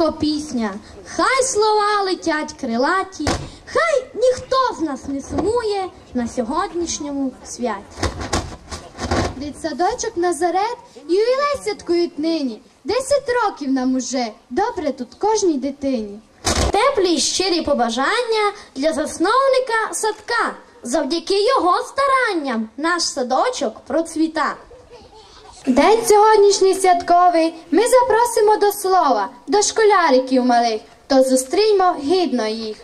дитинко пісня, хай слова летять крилаті, хай ніхто з нас не сумує на сьогоднішньому святі. Дитсадочок Назарет ювілей святкують нині. Десять років нам уже. Добре тут кожній дитині. Теплі й щирі побажання для засновника садка. Завдяки його старанням наш садочок процвіта. День сьогоднішній святковий ми запросимо до слова, до школяриків малих, то зустріньмо гідно їх.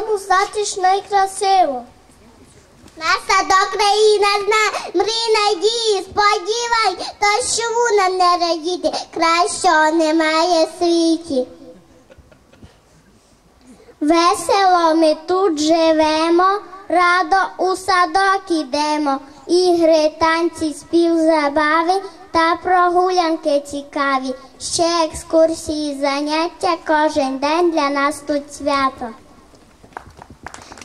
Диво, в ньому затишно і красиво. Країна зна, мрій надії, сподівань, то що нам не радіти, кращого немає в світі. Весело ми тут живемо, радо у садок ідемо, ігри, танці, спів, забави та прогулянки цікаві. Ще екскурсії, заняття кожен день для нас тут свято.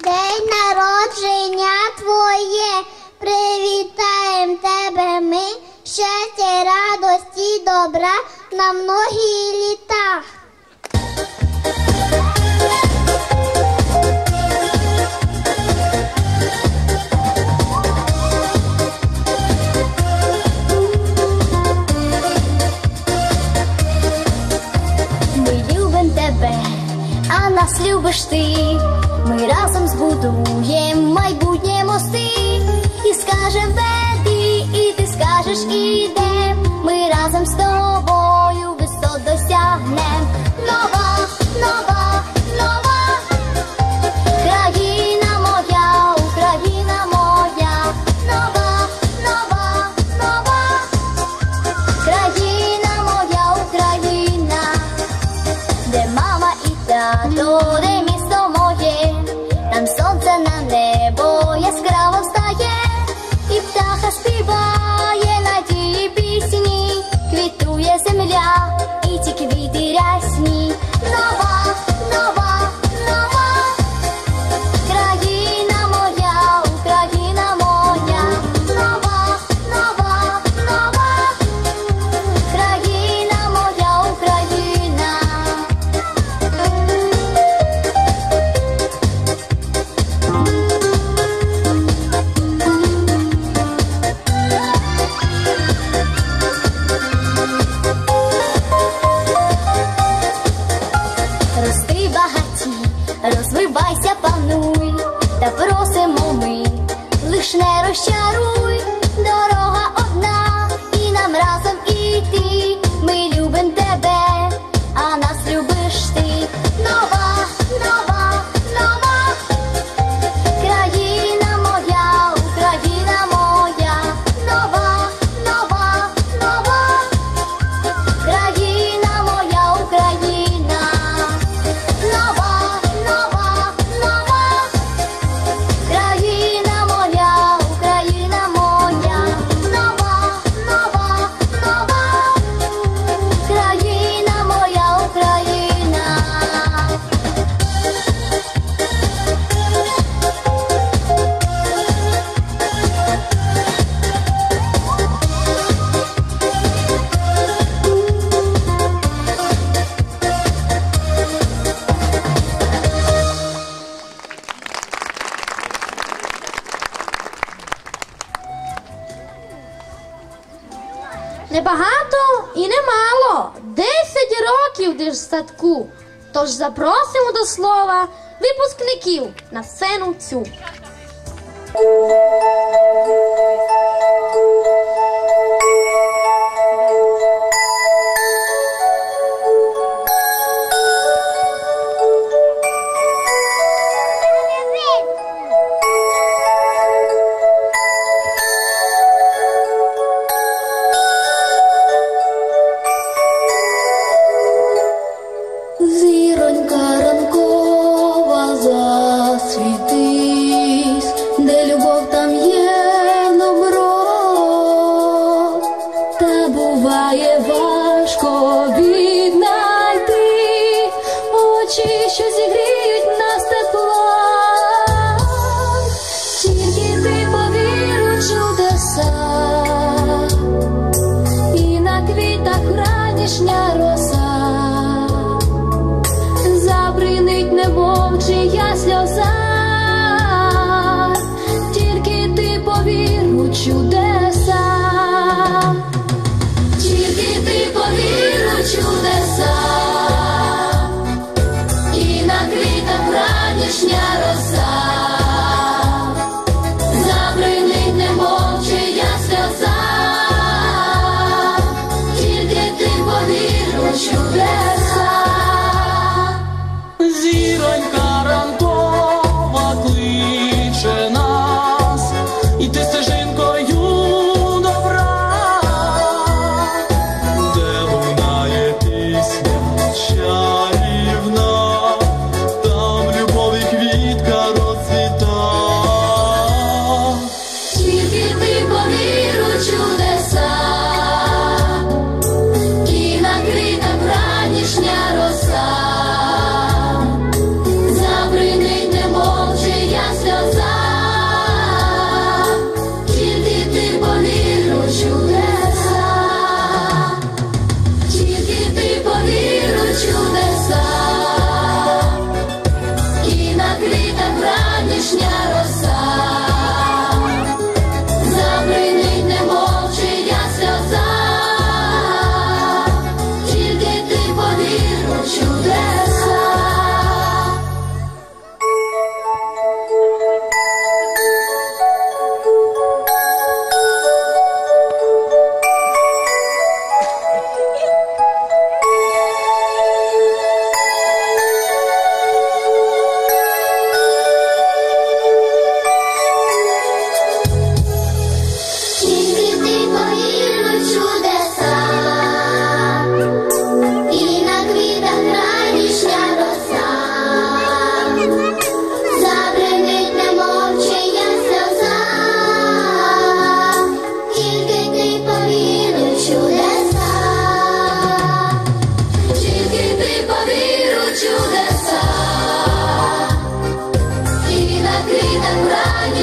День народження твоє, привітаєм тебе ми, щастя, радості, добра на многі літа. Ми любим тебе, а нас любиш ти. Ми разом Тож запросимо до слова випускників на сцену цю.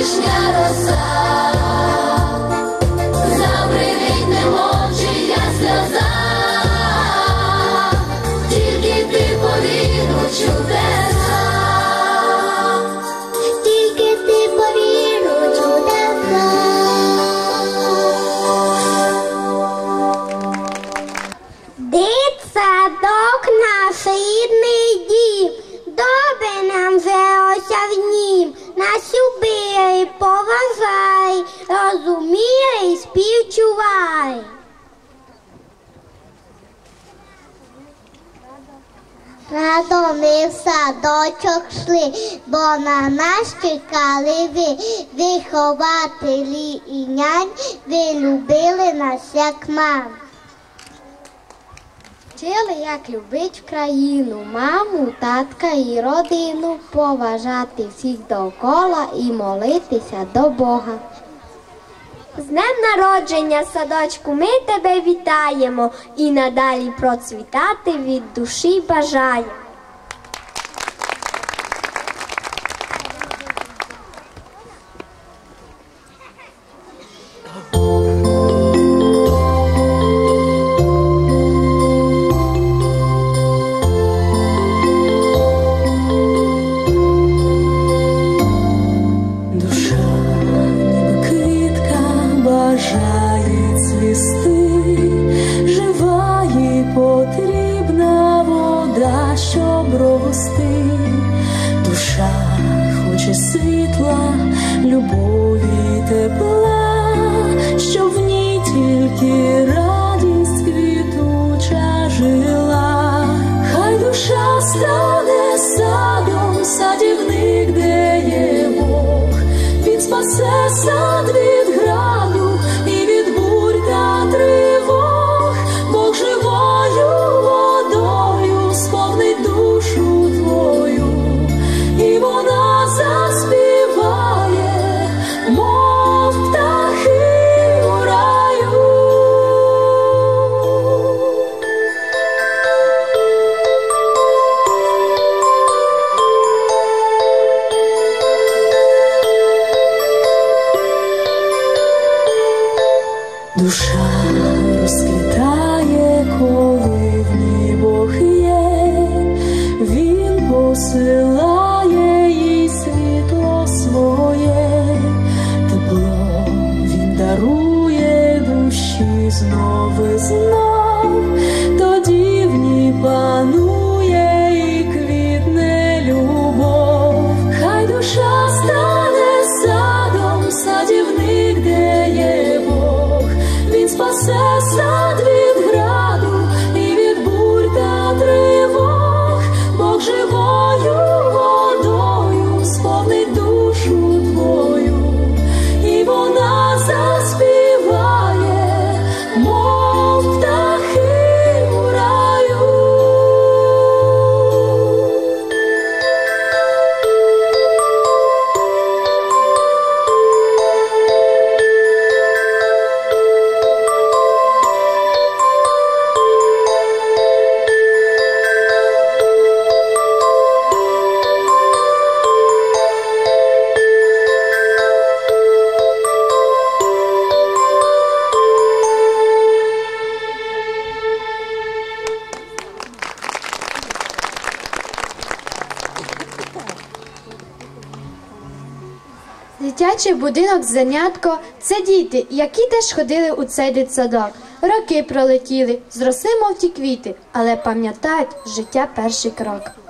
Krishna Rasa. люби і поважай, розуміє і співчувай. Радо ми в садочок шли, бо на нас чекали ви, вихователі і нянь, ви любили нас як мам. Вчили, як любить країну, маму, татка і родину, поважати всіх довкола і молитися до Бога. З днем народження, садочку, ми тебе вітаємо і надалі процвітати від душі бажаємо. Розквітає, коли в ній є, Він посилає їй світло своє, тепло він дарує душі знову і Дитячий будинок занятко це діти, які теж ходили у цей дитсадок. Роки пролетіли, зросли, мов ті квіти, але пам'ятають життя перший крок.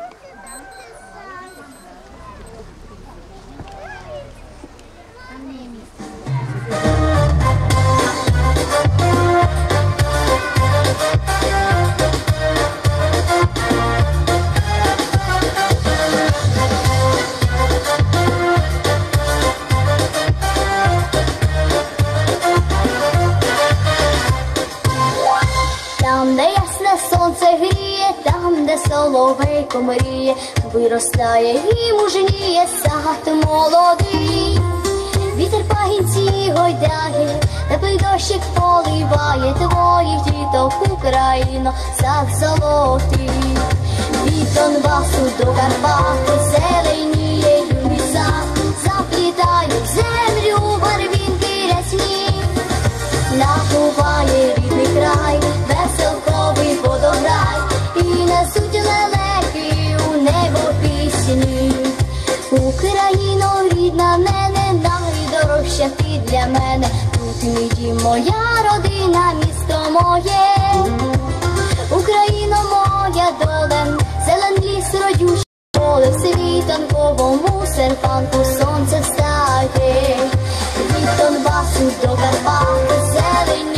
Молодий. Вітер пагінці гойдає, теплий дощик поливає твоїх діток Україно, сад золотий. Від Донбасу до Карпати зеленіє для мене. Тут мій дім, моя родина, місто моє. Україно моя долем, зелен ліс родючий поле в світанковому серпанку сонце встає. Від Донбасу до Карпати зеленіє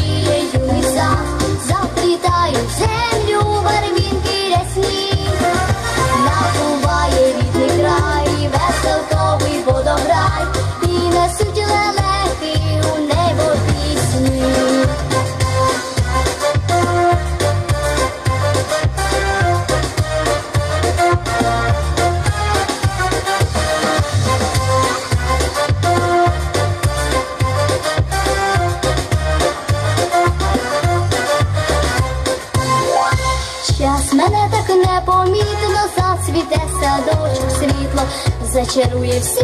садочок